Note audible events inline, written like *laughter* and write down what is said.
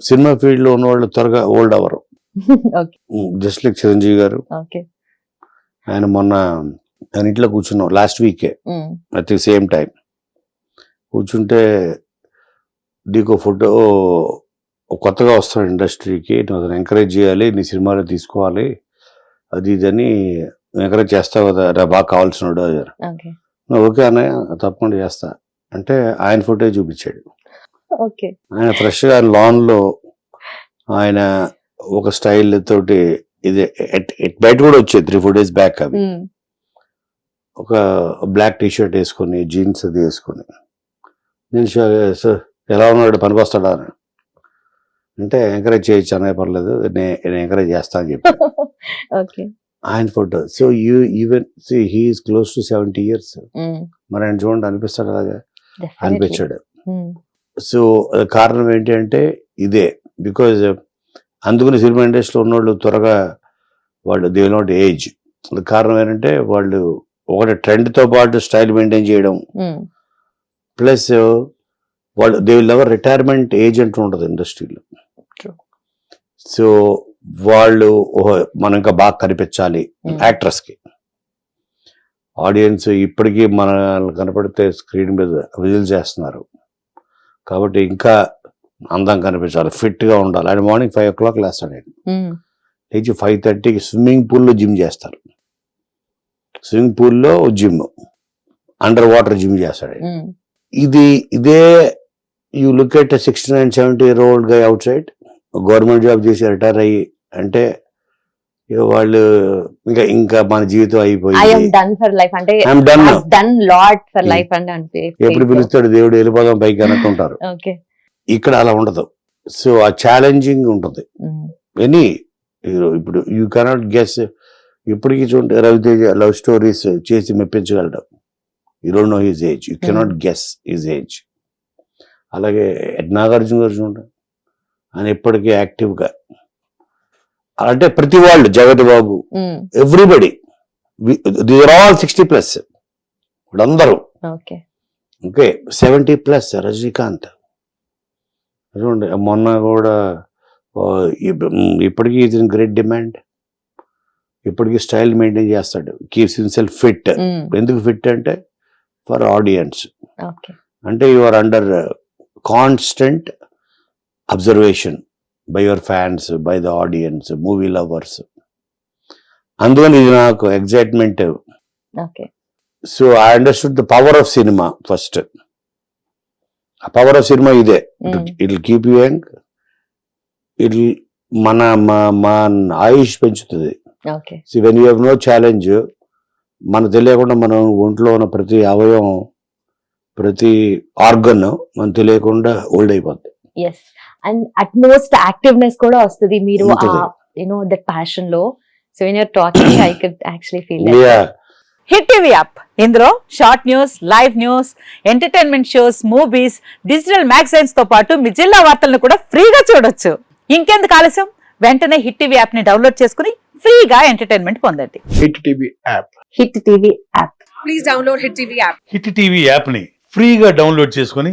Cinema ఫీల్డ్లో ఉన్న వాళ్ళు త్వరగా ఓల్డ్ అవ్వరు. *laughs* Okay. Just like Chiranjeevi garu. ఆయన మొన్న ఆయన ఇంట్లో కూర్చున్నాం లాస్ట్ వీకే. అట్ ది సేమ్ టైం కూర్చుంటే నీకు ఫోటో కొత్తగా వస్తాడు ఇండస్ట్రీకి నువ్వు అతను ఎంకరేజ్ చేయాలి నీ సినిమాలో తీసుకోవాలి అది ఇది అని ఎంకరేజ్ చేస్తావు కదా రా బాగా "నువ్వు ఓకే. అన్నయ్య తప్పకుండా చేస్తా. అంటే ఆయన ఫోటో చూపించాడు. ఓకే. ఆయన ఫ్రెష్గా లాన్లో ఆయన ఒక స్టైల్ తోటి ఇది బయట కూడా వచ్చేది త్రీ ఫోర్ డేస్ బ్యాక్ అవి. ఉమ్, ఒక బ్లాక్ టీ షర్ట్ వేసుకొని జీన్స్ అది వేసుకొని. నేను సార్ ఎలా ఉన్నాడు? పనికి వస్తాడా అని. అంటే ఎంకరేజ్ చేయొచ్చు అనే పర్లేదు. నేను ఎంకరేజ్ చేస్తా అని చెప్పి. *laughs* ఆయన photo. So you even see he is close to seventy years మరి ఆయన చూడండి అనిపిస్తాడు అలాగా. అనిపించాడు. ఉమ్, సో కారణం ఏంటి అంటే ఇదే. బికాజ్ అందుకని సినిమా ఇండస్ట్రీలో ఉన్నోళ్ళు త్వరగా వాళ్ళు దే నాట్ ఏజ్ కారణం ఏంటంటే వాళ్ళు ఒకటి ట్రెండ్తో పాటు స్టైల్ మెయింటైన్ చేయడం. ప్లస్ వాళ్ళు they will ever retirement age అంటూ ఉంటుంది ఇండస్ట్రీలో. సో వాళ్ళు మనం ఇంకా బాగా కనిపించాలి ఉమ్, యాక్ట్రెస్కి ఆడియన్స్ ఇప్పటికీ మన కనపడితే స్క్రీన్ మీద విజిల్ చేస్తున్నారు. కాబట్టి ఇంకా అందం కనిపించాలి. ఫిట్గా ఉండాలి. ఆయన మార్నింగ్ ఫైవ్ ఓ క్లాక్ లేస్తాడు ఉమ్, లేచి ఫైవ్ థర్టీకి స్విమ్మింగ్ పూల్లో జిమ్ చేస్తారు స్విమ్మింగ్ పూల్లో జిమ్. అండర్ వాటర్ జిమ్ చేస్తాడు ఇది ఇదే you look at sixty nine seventy year ఓల్డ్గా outside. Government job చేసి రిటైర్ అయ్యి అంటే వాళ్ళు ఇంకా ఇంకా మన జీవితం అయిపోయింది. డన్ ఫర్ లైఫ్ అంటే I'm done done lot for Hmm. Life అంటే అంటే ఎప్పుడు పిలుస్తాడు దేవుడు వెళ్ళిపోదాం పైకి అనుకుంటారు ఇక్కడ అలా ఉండదు. సో ఆ ఛాలెంజింగ్ ఉంటుంది. ఎనీ ఇప్పుడు యూ కెనాట్ గెస్ ఇప్పటికీ చూడండి రవితేజ లవ్ స్టోరీస్ చేసి మెప్పించగలడు. You don't know his age you cannot guess his age అలాగే నాగార్జున గారు చూడండి. ఆయన ఇప్పటికీ యాక్టివ్గా అంటే ప్రతి వాళ్ళు Jagathi Babu everybody there all sixty plus అందరూ ఓకే. Seventy plus Rajinikanth. చూడండి మొన్న కూడా ఇప్పటికీ ఇది గ్రేట్ డిమాండ్ ఇప్పటికీ స్టైల్ మెయింటైన్ చేస్తాడు. కీప్స్ హిమ్సెల్ఫ్ ఫిట్ ఎందుకు ఫిట్ అంటే ఫర్ ఆడియన్స్ అంటే you are under constant observation by your fans by the audience movie lovers అందువల్ల ఇది నాకు excitement so I understood the power of cinema first ఆ power of cinema ఇదే. It keep you young it మన మా- ఆయుష్ పెంచుతుంది. Okay when you have no challenge మనకు తెలియకుండా మనం ఒంట్లో ఉన్న ప్రతి అవయవం ప్రతి ఆర్గన్ మనకు తెలియకుండా ఓల్డ్ అయిపోద్ది. ఎస్ అండ్ అట్మోస్ట్ యాక్టివ్నెస్ కూడా వస్తుంది. మీరు. You know that ప్యాషన్లో. So when you're talking I could actually feel Yeah. Hit TV app ఇందులో short news live news entertainment shows movies digital మ్యాగజైన్స్తో పాటు మీ జిల్లా వార్తలను కూడా ఫ్రీగా చూడొచ్చు. ఇంకెందుకు ఆలస్యం? వెంటనే హిట్ టీవీ యాప్ని డౌన్లోడ్ చేసుకుని ఫ్రీగా ఎంటర్టైన్మెంట్ పొందండి. Hit TV app Hit TV app please download Hit TV app. Hit TV యాప్ని ఫ్రీగా డౌన్లోడ్ చేసుకొని